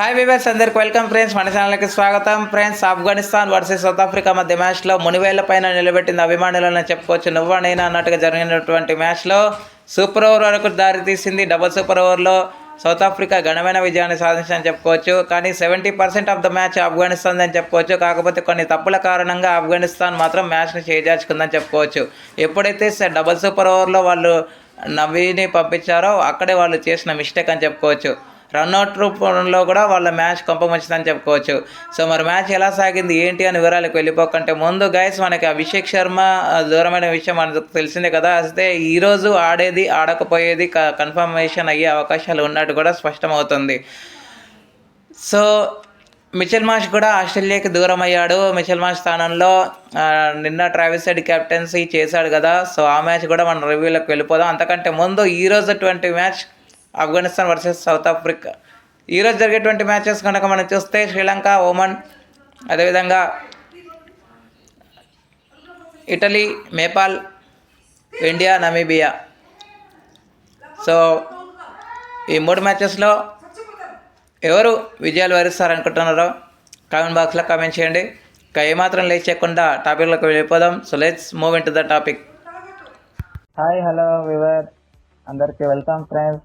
Hi viewers అందరికి welcome friends మన ఛానల్కి స్వాగతం. Friends Afghanistan versus South Africa మధ్య మ్యాచ్లో మునివేళ్ళ పైన నిలబెట్టింది అభిమానులను చెప్పుకోవచ్చు. నువ్వనైనా అన్నట్టుగా జరిగినటువంటి మ్యాచ్లో సూపర్ ఓవర్ వరకు దారి తీసింది. డబుల్ సూపర్ ఓవర్లో సౌత్ ఆఫ్రికా ఘనమైన విజయాన్ని సాధించని చెప్పుకోవచ్చు. కానీ seventy percent of the match Afghanistan అని చెప్పుకోవచ్చు. కాకపోతే కొన్ని తప్పుల కారణంగా ఆఫ్ఘనిస్తాన్ మాత్రం మ్యాచ్ని చేజార్చుకుందని చెప్పుకోవచ్చు. ఎప్పుడైతే డబుల్ సూపర్ ఓవర్లో వాళ్ళు నవీని పంపించారో అక్కడే వాళ్ళు చేసిన మిస్టేక్ అని చెప్పుకోవచ్చు. రన్అట్ రూపంలో కూడా వాళ్ళ మ్యాచ్ కొంపముచ్చిందని చెప్పుకోవచ్చు. సో మరి మ్యాచ్ ఎలా సాగింది ఏంటి అని వివరాలకు వెళ్ళిపోకంటే ముందు గైస్ మనకి అభిషేక్ శర్మ దూరమైన విషయం మనకు తెలిసిందే కదా. అయితే ఈరోజు ఆడేది ఆడకపోయేది కన్ఫర్మేషన్ అయ్యే అవకాశాలు ఉన్నట్టు కూడా స్పష్టమవుతుంది. సో మిచెల్ మాష్ కూడా ఆస్ట్రేలియాకి దూరం అయ్యాడు మిచెల్ మాష్ స్థానంలో నిన్న ట్రావెల్ సైడ్ కెప్టెన్సీ చేశాడు కదా. సో ఆ మ్యాచ్ కూడా మనం రివ్యూలోకి వెళ్ళిపోదాం. అంతకంటే ముందు ఈరోజు twenty match Afghanistan versus South Africa. ఈరోజు జరిగేటువంటి మ్యాచెస్ కనుక మనం చూస్తే శ్రీలంక ఓమన్ అదేవిధంగా Italy Nepal India Namibia. So ఈ మూడు మ్యాచెస్లో ఎవరు విజయాలు వరిస్తారనుకుంటున్నారో కామెంట్ బాక్స్లో కామెంట్ చేయండి. ఇంకా ఏమాత్రం లేచేయకుండా చేయకుండా టాపిక్లోకి వెళ్ళిపోదాం. So let's move into the topic hi hello viewer అందరికీ వెల్కమ్ ఫ్రెండ్స్.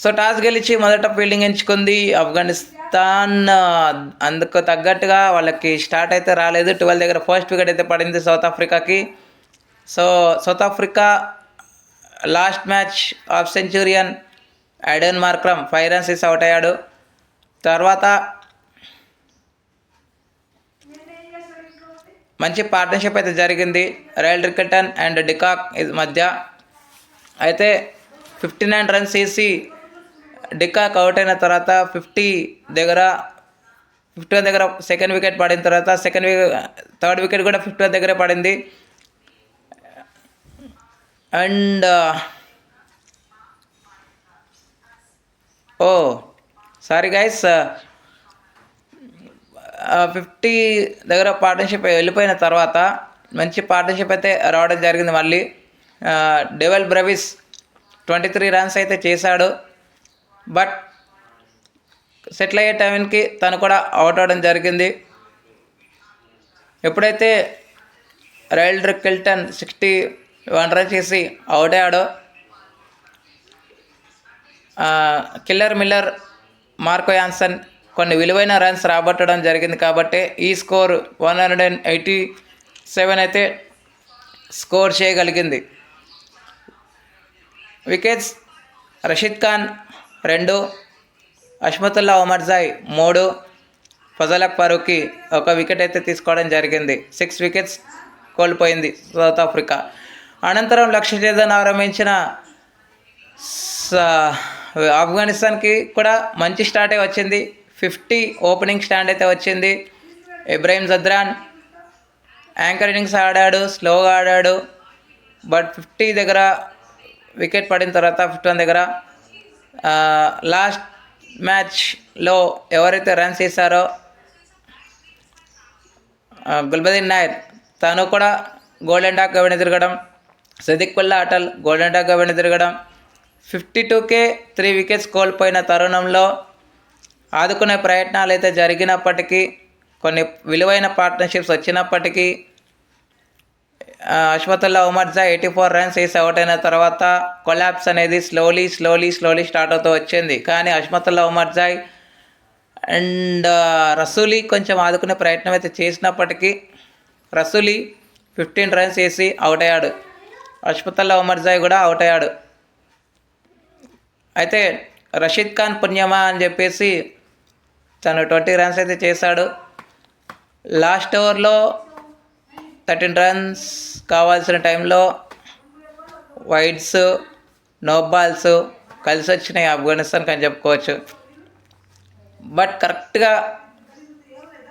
సో టాస్ గెలిచి మొదట ఫీల్డింగ్ ఎంచుకుంది ఆఫ్ఘనిస్తాన్. అందుకు తగ్గట్టుగా వాళ్ళకి స్టార్ట్ అయితే రాలేదు. ట్వెల్వ్ దగ్గర ఫస్ట్ వికెట్ అయితే పడింది సౌత్ ఆఫ్రికాకి. So South Africa last match of Centurion Aiden Markram five runs is out అయ్యాడు. తర్వాత మంచి పార్ట్నర్షిప్ అయితే జరిగింది. రైల్ రికటన్ అండ్ డికాక్ ఇది మధ్య. అయితే ఫిఫ్టీ నైన్ రన్స్ వేసి డికాక్ అవుట్ అయిన తర్వాత ఫిఫ్టీ దగ్గర ఫిఫ్టీ వన్ దగ్గర సెకండ్ వికెట్ పడిన తర్వాత సెకండ్ థర్డ్ వికెట్ కూడా ఫిఫ్టీ వన్ దగ్గరే పడింది. And oh sorry guys fifty దగ్గర పార్ట్నర్షిప్ వెళ్ళిపోయిన తర్వాత మంచి పార్ట్నర్షిప్ అయితే రావడం జరిగింది మళ్ళీ. Dewald Brevis twenty three runs అయితే చేశాడు. బట్ సెటిల్ అయ్యే టైంకి తను కూడా అవుట్ అవడం జరిగింది. ఎప్పుడైతే Ryan Rickelton sixty one run చేసి అవుట్ అయ్యాడో కిల్లర్ మిల్లర్ మార్కో యాన్సన్ కొన్ని విలువైన రన్స్ రాబట్టడం జరిగింది కాబట్టి ఈ score one hundred and eighty seven అయితే స్కోర్ చేయగలిగింది. వికెట్స్ రషీద్ ఖాన్ రెండు అష్మతుల్లా ఉమర్జాయ్ మూడు ఫజలక్ ఫరూక్కి ఒక వికెట్ అయితే తీసుకోవడం జరిగింది. సిక్స్ వికెట్స్ కోల్పోయింది సౌత్ ఆఫ్రికా. అనంతరం లక్ష్య ఛేదన ఆరంభించిన స- ఆఫ్ఘనిస్తాన్కి కూడా మంచి స్టార్టే వచ్చింది. ఫిఫ్టీ ఓపెనింగ్ స్టాండ్ అయితే వచ్చింది. ఇబ్రాహిం జద్రాన్ యాంకర్ ఇన్నింగ్స్ ఆడాడు స్లోగా ఆడాడు. బట్ ఫిఫ్టీ దగ్గర వికెట్ పడిన తర్వాత ఫిఫ్టీ వన్ దగ్గర లాస్ట్ మ్యాచ్లో ఎవరైతే రన్స్ చేశారో గుల్బదీన్ నాయర్ తను కూడా గోల్డెన్ డాక్ వెంట తిరగడం సదిక్ పుల్లా అటల్ గోల్డెన్ డాక్ వెంట తిరగడం ఫిఫ్టీ టూకే త్రీ వికెట్స్ కోల్పోయిన తరుణంలో ఆదుకునే ప్రయత్నాలు అయితే జరిగినప్పటికీ కొన్ని విలువైన పార్ట్నర్షిప్స్ వచ్చినప్పటికీ అశ్వతుల్లా Azmatullah Omarzai eighty four runs వేసి అవుట్ అయిన తర్వాత కొలాప్స్ అనేది స్లోలీ స్లోలీ స్లోలీ స్టార్ట్ అవుతూ వచ్చింది. కానీ అష్మతుల్లా ఉమర్జాయ్ అండ్ రసూలి కొంచెం ఆదుకునే ప్రయత్నం అయితే చేసినప్పటికీ రసూలి ఫిఫ్టీన్ రన్స్ వేసి అవుట్ అయ్యాడు. అష్మతుల్లా ఉమర్జాయ్ కూడా అవుట్ అయ్యాడు. అయితే రషీద్ ఖాన్ పుణ్యమా అని చెప్పేసి తను ట్వంటీ రన్స్ అయితే చేశాడు. లాస్ట్ ఓవర్లో థర్టీన్ రన్స్ కావాల్సిన టైంలో వైడ్స్ నో బాల్స్ కలిసి వచ్చినాయి ఆఫ్ఘనిస్తాన్కి అని చెప్పుకోవచ్చు. బట్ కరెక్ట్గా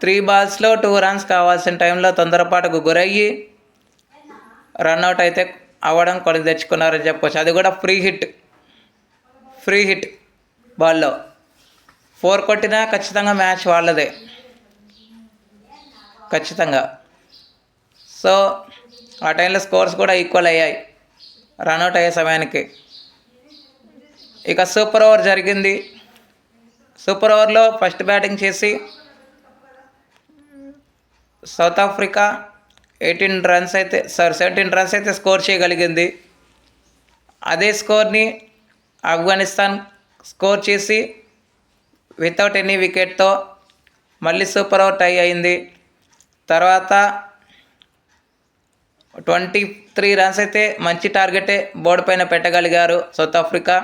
త్రీ బాల్స్లో టూ రన్స్ కావాల్సిన టైంలో తొందరపాటుకు గురయ్యి రన్అట్ అయితే అవ్వడం కొని తెచ్చుకున్నారని చెప్పుకోవచ్చు. అది కూడా ఫ్రీ హిట్ ఫ్రీ హిట్ బాల్లో. ఫోర్ కొట్టినా ఖచ్చితంగా మ్యాచ్ వాళ్ళదే. ఖచ్చితంగా. సో ఆ టైంలో స్కోర్స్ కూడా ఈక్వల్ అయ్యాయి. రన్అట్ అయ్యే సమయానికి. ఇక సూపర్ ఓవర్ జరిగింది. సూపర్ ఓవర్లో ఫస్ట్ బ్యాటింగ్ చేసి సౌత్ ఆఫ్రికా ఎయిటీన్ రన్స్ అయితే సారీ సెవెంటీన్ రన్స్ అయితే స్కోర్ చేయగలిగింది. అదే స్కోర్ని ఆఫ్ఘనిస్తాన్ స్కోర్ చేసి వితౌట్ ఎనీ వికెట్తో మళ్ళీ సూపర్ ఓవర్ టై అయింది. తర్వాత ట్వంటీ త్రీ రన్స్ అయితే మంచి టార్గెటే బోర్డు పైన పెట్టగలిగారు సౌత్ ఆఫ్రికా.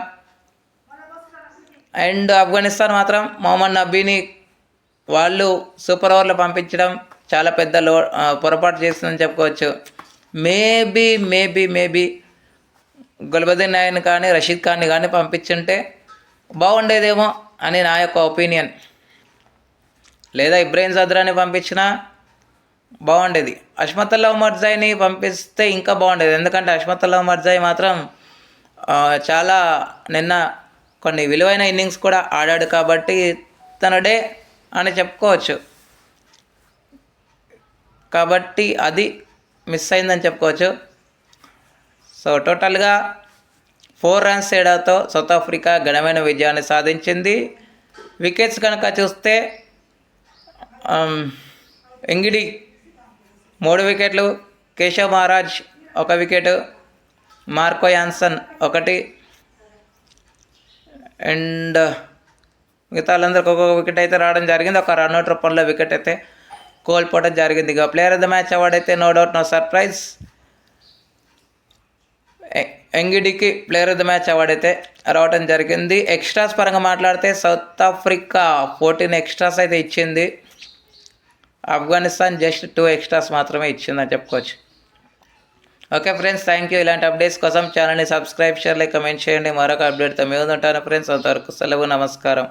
అండ్ ఆఫ్ఘనిస్తాన్ మాత్రం మొహమ్మద్ నబీని వాళ్ళు సూపర్ ఓవర్లు పంపించడం చాలా పెద్ద లో పొరపాటు చేసిందని చెప్పుకోవచ్చు. Maybe maybe maybe Gulbadin Naib కానీ రషీద్ ఖాన్ని కానీ పంపించుంటే బాగుండేదేమో అని నా యొక్క ఒపీనియన్ లేదా ఇబ్రాహీం జద్రాని పంపించినా బాగుండేది. అష్మతల్లా మర్జాయిని పంపిస్తే ఇంకా బాగుండేది. ఎందుకంటే అష్మతల్లా మర్జాయి మాత్రం చాలా నిన్న కొన్ని విలువైన ఇన్నింగ్స్ కూడా ఆడాడు కాబట్టి తనడే అని చెప్పుకోవచ్చు. కాబట్టి అది మిస్ అయిందని చెప్పుకోవచ్చు. సో టోటల్గా ఫోర్ రన్స్ తేడాతో సౌత్ ఆఫ్రికా ఘనమైన విజయాన్ని సాధించింది. వికెట్స్ కనుక చూస్తే ఎంగిడి మూడు వికెట్లు కేశవ్ మహారాజ్ ఒక వికెట్ మార్కో యాన్సన్ ఒకటి. అండ్ మిగతా వాళ్ళందరికీ ఒక్కొక్క వికెట్ అయితే రావడం జరిగింది. ఒక రన్అట్ రూపంలో వికెట్ అయితే కోల్పోవడం జరిగింది. ఇక player of the match award అయితే no doubt no surprise. ఎంగిడికి player of the match award అయితే రావడం జరిగింది. ఎక్స్ట్రాస్ పరంగా మాట్లాడితే సౌత్ ఆఫ్రికా ఫోర్టీన్ ఎక్స్ట్రాస్ అయితే ఇచ్చింది. ఆఫ్ఘనిస్తాన్ జస్ట్ టూ ఎక్స్ట్రాస్ మాత్రమే ఇచ్చిందని చెప్పుకోవచ్చు. Okay friends thank you. ఇలాంటి అప్డేట్స్ కోసం ఛానల్ని సబ్స్క్రైబ్ షేర్ లైక్ కమెంట్ చేయండి. మరొక అప్డేట్తో మేము ఉంటాను ఫ్రెండ్స్. అంతవరకు సెలవు నమస్కారం.